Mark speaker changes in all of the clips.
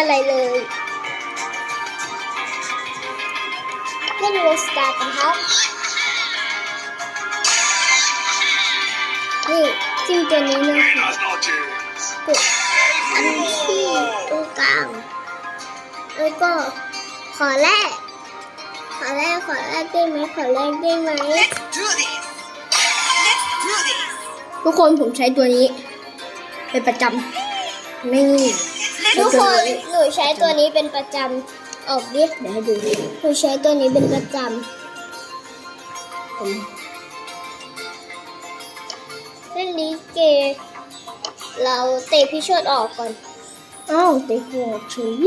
Speaker 1: อะไรเลยเล่นโรสตาร์กันครับนี่จิ้มตัวนี้นะคะ
Speaker 2: Buenas noches.
Speaker 1: กดอันที่ตรงกลางแล้วก็ขอแรกขอแรกขอแรกได้ไหมขอแรกได้ไหม
Speaker 3: Let's do this. Let's do this.
Speaker 4: ทุกคนผมใช้ตัวนี้ เป็นประจำ นี่
Speaker 1: ทุกคนหนูใช้ตัวนี้เป็นประจำออกดิ
Speaker 4: เดี๋ยวให้ดู
Speaker 1: หนูใช้ตัวนี้เป็นประจ
Speaker 4: ผมำ
Speaker 1: เล่นลิเก เราเตะพี่โชดออกก่อน
Speaker 4: อ้าวแต่หัวเฉย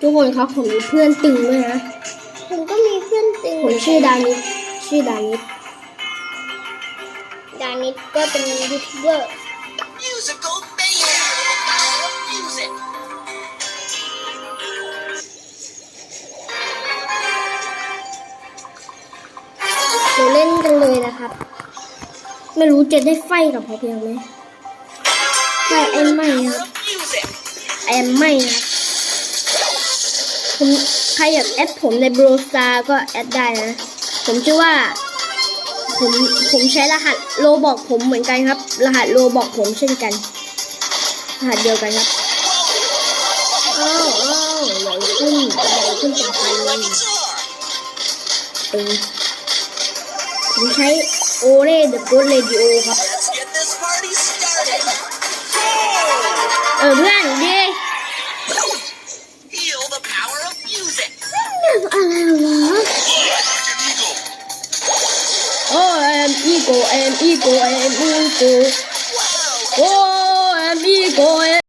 Speaker 4: ทุกคนครับผมมีเพื่อนตึงด้วยนะ
Speaker 1: ผมก็มีเพื่อนตึง
Speaker 4: ผมชื่อดานิสชื่อดานิส
Speaker 1: ดานิสก็เป็นยูทูบเบอร์
Speaker 3: Musical mayhem. The power of music.
Speaker 4: เราเล่นกันเลยนะครับ ไม่รู้จะได้ไฟกับพอเพียงไหมไฟแอนไม่ครับ
Speaker 3: Of music.
Speaker 4: แอนไม่นะครับผมใครอยากแอดผมในโบรซาก็แอดได้นะ ผมชื่อว่า ผมผมใช้รหัสโลบอกผมเหมือนกันครับ รหัสโลบอกผมเช่นกัน รหัสเดียวกันครับอ้าวอ้าวใหญ่ขึ้นใหญ่ขึ้นเป็นพันเลย
Speaker 3: Like it's on.
Speaker 4: ตึงผมใช้โอเล่เดอะโกดเรดิโอครับ
Speaker 3: Let's get this party started.
Speaker 4: เออเพื่อนดี
Speaker 2: am eagle,
Speaker 4: am eagle, am eagle. Oh, am eagle.